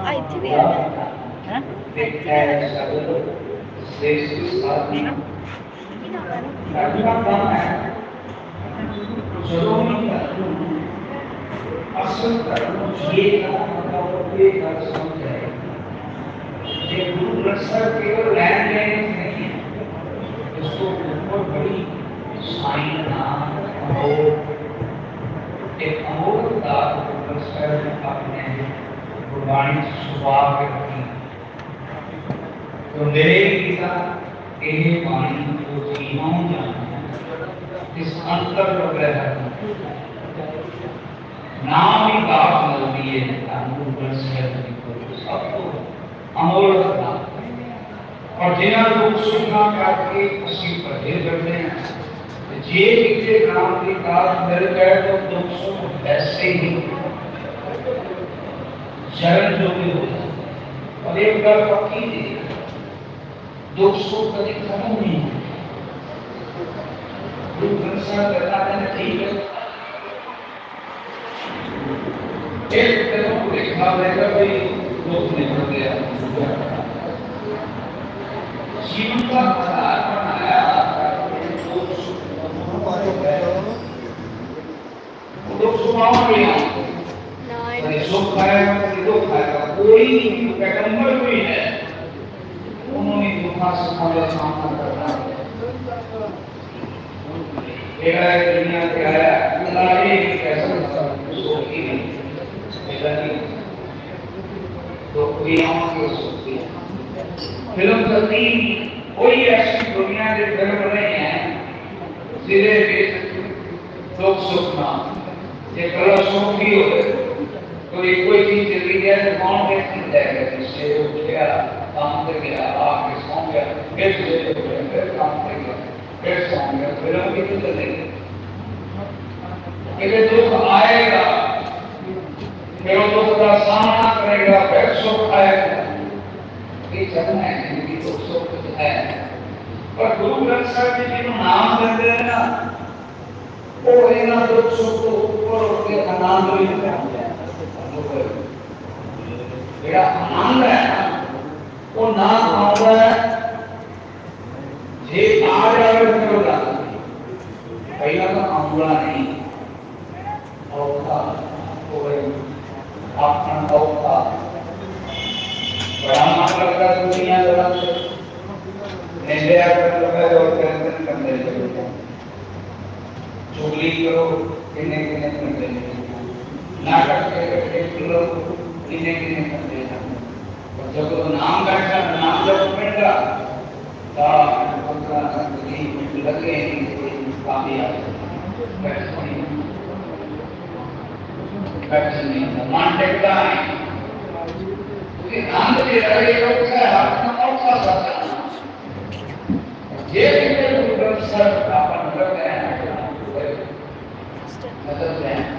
ਆ ਇੱਥੇ ਵੀ ਹੈ ਹੈ ਅਸਲ ਧਰਮ ਇਹ ਨਾ ਮਤਲਬ ਇਹ ਗੱਲ ਸਮਝ ਹੈ ये गुरु ग्रंथ साहब केवल लैंड लेने नहीं है इसको बहुत बड़ी साइन नाम अमोल एक अमोल का गुरु ग्रंथ साहब ने अपने गुरबाणी सुभाव रखी तो मेरे पिता ਇਹ ਬਾਣੀ को ਜੀਵਾਂ ਜਾਣਾ ਇਸ ਅੰਤਰ ਵਗ੍ਰਹਿ ਨਾਮ ਹੀ ਬਾਪ ਮਿਲਦੀ ਹੈ ਤਾਂ ਗੁਰੂ ਗ੍ਰੰਥ ਸਾਹਿਬ ਦੀ ਕੋਈ ਸਭ ਤੋਂ ਅਮੋਲ ਦਾ ਔਰ ਜਿਨ੍ਹਾਂ ਨੂੰ ਸੁਣਨਾ ਕਰਕੇ ਅਸੀਂ ਭਜੇ ਕਰਦੇ ਹਾਂ ਤੇ ਜੇ ਕਿਤੇ ਨਾਮ ਦੀ ਦਾਤ ਮਿਲ ਗਏ ਤਾਂ ਦੁੱਖ ਸੁੱਖ ਐਸੇ ਹੀ चरण भी हो जाए। और एक गल पक्की थी दो सौ कभी खत्म नहीं दुख नुकसान करता है ठीक है। एक तरह पूरे खा लेगा भाई दुख निकल गया। जीवन का आधार बनाया। दुख सुनाओ गया सुख है कोई दुख खाएगा कोई है। उन्होंने दुखा सुखा का सामना करना एक दुनिया के आया, अल्लाह एक कैसा सुखी नहीं। तो क्रियाओं की सुखी फ़िल्म करती कोई ऐसी दुनिया के फ़िल्म नहीं है सीधे बेस लोग सुखना, ये कला सुखी हो। तो ये कोई चीज़ चली जाए तो कौन कैसे जाएगा जिससे उठ गया, काम कर गया आके सौ गया, फिर से फिर काम कर गया, फिर सौ गया फ़िल्म की तो चलेगी ये दुख आएगा, फिर वो दुख का सामना करेगा, फिर सुख आएगा। ये चलना है, ज़िंदगी दुख सुख तो है। पर गुरु ग्रंथ साहब जी जिन्हों नाम देते हैं ना, वो इन्हें दुख, सुख तो ऊपर उठ के आनंद भी এটা আমরা ও না আমরা যে आज अगर करो ना पहला तो आंवला नहीं औका हो गई आपका औका बड़ा मान लगता है दुनिया जरा निर्णय करने लगा और टेंशन करने लगे चुगली करो इन्हें करके करो किन्ने किन्ने करने और जब नाम बैठा नाम जब बैठा ता लगे बैठ नहीं मान टेकता है कि आंध के रहे लोग का अपना मौका सकता ये भी गुरु ग्रंथ साहब आपन हैं मतलब है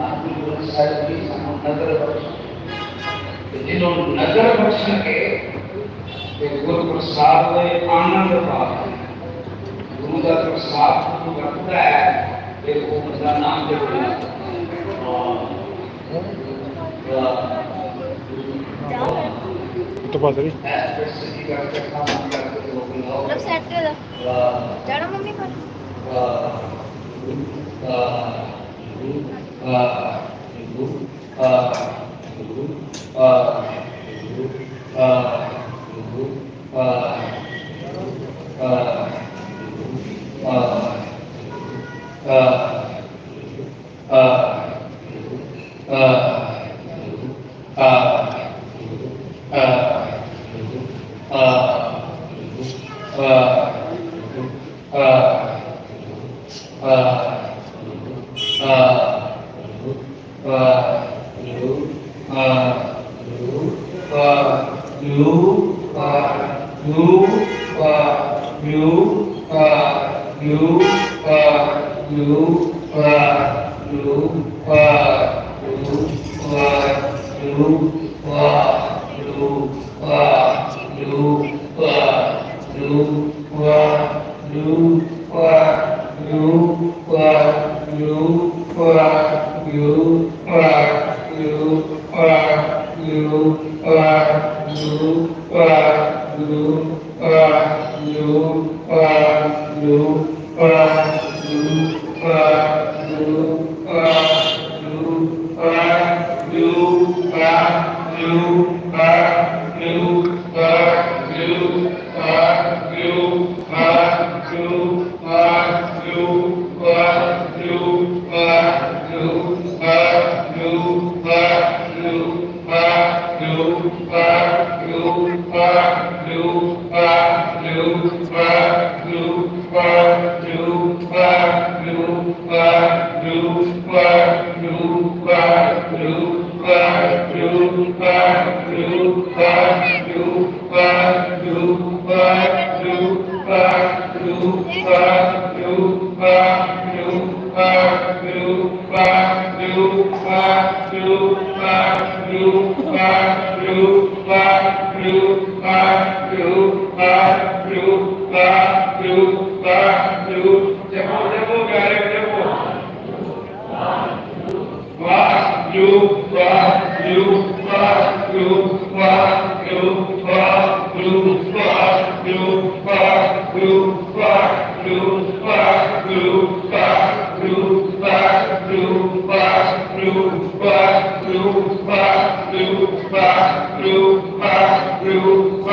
बाकी गुरु साहब भी हम नगर बख्श जिन्होंने नगर बख्श के ते गुरु प्रसाद में आनंद प्राप्त गुरु का प्रसाद को uh, you are you. are you are you are you are you are you are you are you are you are you are you are you are you are you are รู้ว่ารู้ว่ารู้ว่ารู้ว่ารู้ว่ารู้ว่ารู้ว่ารู้ว่ารู้ว่ารู้ว่ารู้ว่ารู้ว่ารู้ว่ารู้ you.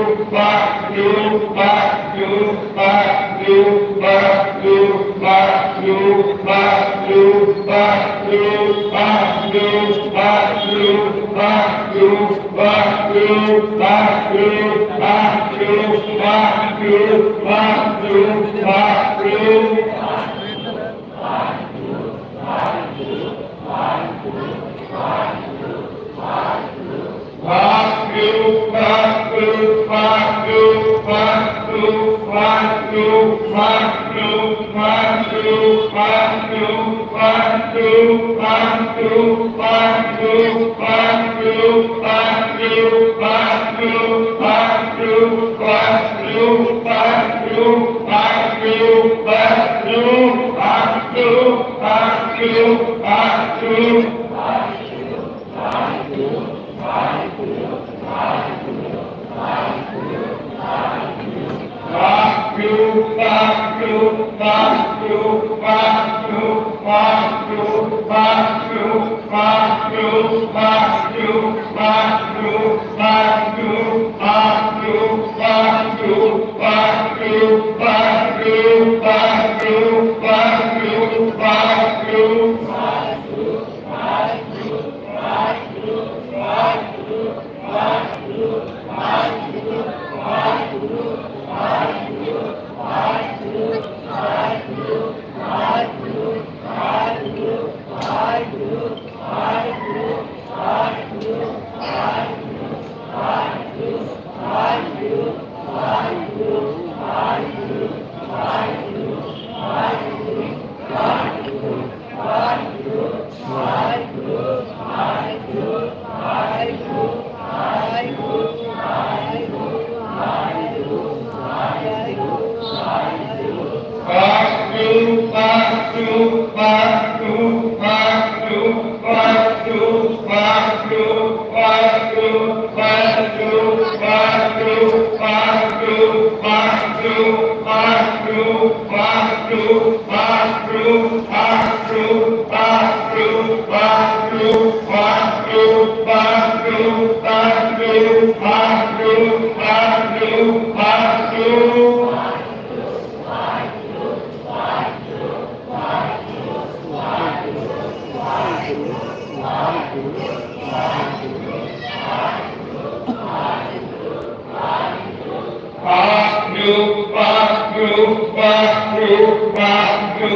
Vai, Back to, back to, back to, back to. Thank you